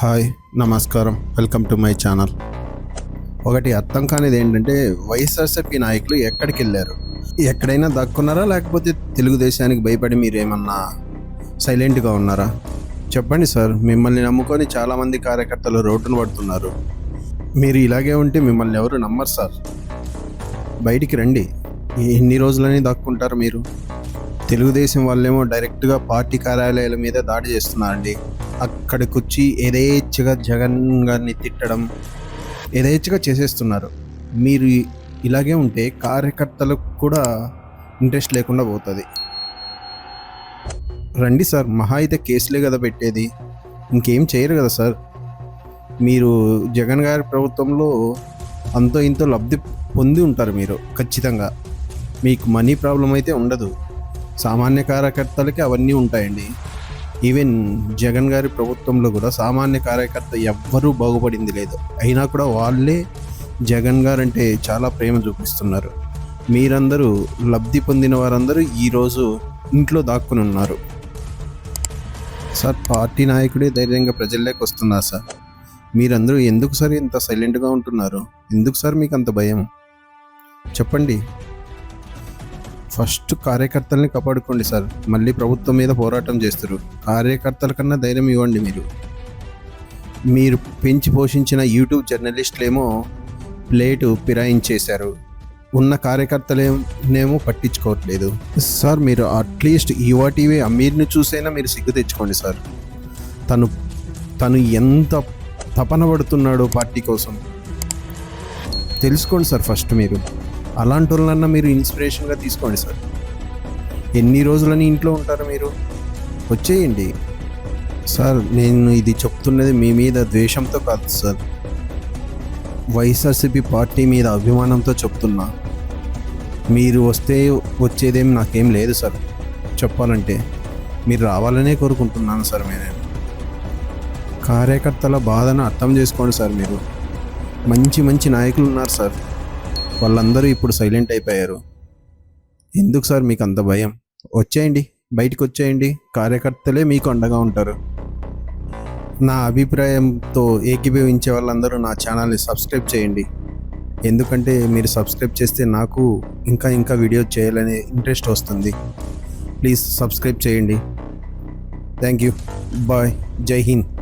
Hi నమస్కారం. Welcome to my channel. ఒకటి అర్థం కానిది ఏంటంటే వైఎస్ఆర్సీపీ నాయకులు ఎక్కడికి వెళ్ళారు? ఎక్కడైనా దక్కున్నారా? లేకపోతే తెలుగుదేశానికి భయపడి మీరేమన్నా సైలెంట్గా ఉన్నారా? చెప్పండి సార్ మిమ్మల్ని నమ్ముకొని చాలామంది కార్యకర్తలు రోడ్డును పడుతున్నారు. మీరు ఇలాగే ఉంటే మిమ్మల్ని ఎవరు నమ్మరు సార్? బయటికి రండి. ఎన్ని రోజులని దక్కుంటారు మీరు? తెలుగుదేశం వాళ్ళేమో డైరెక్ట్గా పార్టీ కార్యాలయాల మీద దాడి చేస్తున్నారండి. అక్కడికి వచ్చి యథేచ్ఛగా జగన్ గారిని తిట్టడం యథేచ్ఛగా చేసేస్తున్నారు. మీరు ఇలాగే ఉంటే కార్యకర్తలకు కూడా ఇంట్రెస్ట్ లేకుండా పోతుంది. రండి సార్ మహా అయితే కేసులే కదా పెట్టేది. ఇంకేం చేయరు కదా సార్. మీరు జగన్ గారి ప్రభుత్వంలో అంతో ఇంతో లబ్ధి పొంది ఉంటారు మీరు ఖచ్చితంగా. మీకు మనీ ప్రాబ్లం అయితే ఉండదు. సామాన్య కార్యకర్తలకి అవన్నీ ఉంటాయండి. ఈవెన్ జగన్ గారి ప్రభుత్వంలో కూడా సామాన్య కార్యకర్త ఎవ్వరూ బాగుపడింది లేదు. అయినా కూడా వాళ్ళే జగన్ గారు అంటే చాలా ప్రేమ చూపిస్తున్నారు. మీరందరూ లబ్ధి పొందిన వారందరూ ఈరోజు ఇంట్లో దాక్కుని ఉన్నారు. సార్ పార్టీ నాయకుడే ధైర్యంగా ప్రజల్లోకి వస్తున్నారు సార్. మీరందరూ ఎందుకు సార్ ఇంత సైలెంట్గా ఉంటున్నారు? ఎందుకు సార్ మీకు అంత భయం? చెప్పండి. ఫస్ట్ కార్యకర్తల్ని కాపాడుకోండి సార్. మళ్ళీ ప్రభుత్వం మీద పోరాటం చేస్తారు కార్యకర్తల కన్నా ధైర్యం ఇవ్వండి మీరు. మీరు పెంచి పోషించిన యూట్యూబ్ జర్నలిస్టులేమో ప్లేటు ఫిరాయించేశారు ఉన్న కార్యకర్తలేమో పట్టించుకోవట్లేదు. సార్ మీరు అట్లీస్ట్ యువటీవీ అమీర్ని చూసైనా మీరు సిగ్గు తెచ్చుకోండి సార్. తను తను ఎంత తపన పడుతున్నాడో పార్టీ కోసం. తెలుసుకోండి సార్ ఫస్ట్ మీరు. అలాంటి వాళ్ళన్నా మీరు ఇన్స్పిరేషన్గా తీసుకోండి సార్. ఎన్ని రోజులని ఇంట్లో ఉంటారు మీరు? వచ్చేయండి. సార్ నేను ఇది చెప్తున్నది మీ మీద ద్వేషంతో కాదు సార్. వైఎస్ఆర్సీపీ పార్టీ మీద అభిమానంతో చెప్తున్నా. మీరు వస్తే వచ్చేదేం నాకేం లేదు సార్. చెప్పాలంటే మీరు రావాలనే కోరుకుంటున్నాను సార్ నేను. కార్యకర్తల బాధను అర్థం చేసుకోండి సార్ మీరు. మంచి మంచి నాయకులు ఉన్నారు సార్. వాళ్ళందరూ ఇప్పుడు సైలెంట్ అయిపోయారు. ఎందుకు సార్ మీకు అంత భయం? వచ్చేయండి బయటకు వచ్చేయండి. కార్యకర్తలే మీకు అండగా ఉంటారు. నా అభిప్రాయంతో ఏకీభవించే వాళ్ళందరూ నా ఛానల్ని సబ్స్క్రైబ్ చేయండి. ఎందుకంటే మీరు సబ్స్క్రైబ్ చేస్తే నాకు ఇంకా ఇంకా వీడియో చేయాలనే ఇంట్రెస్ట్ వస్తుంది. ప్లీజ్ సబ్స్క్రైబ్ చేయండి. Thank you. బాయ్. జై హింద్.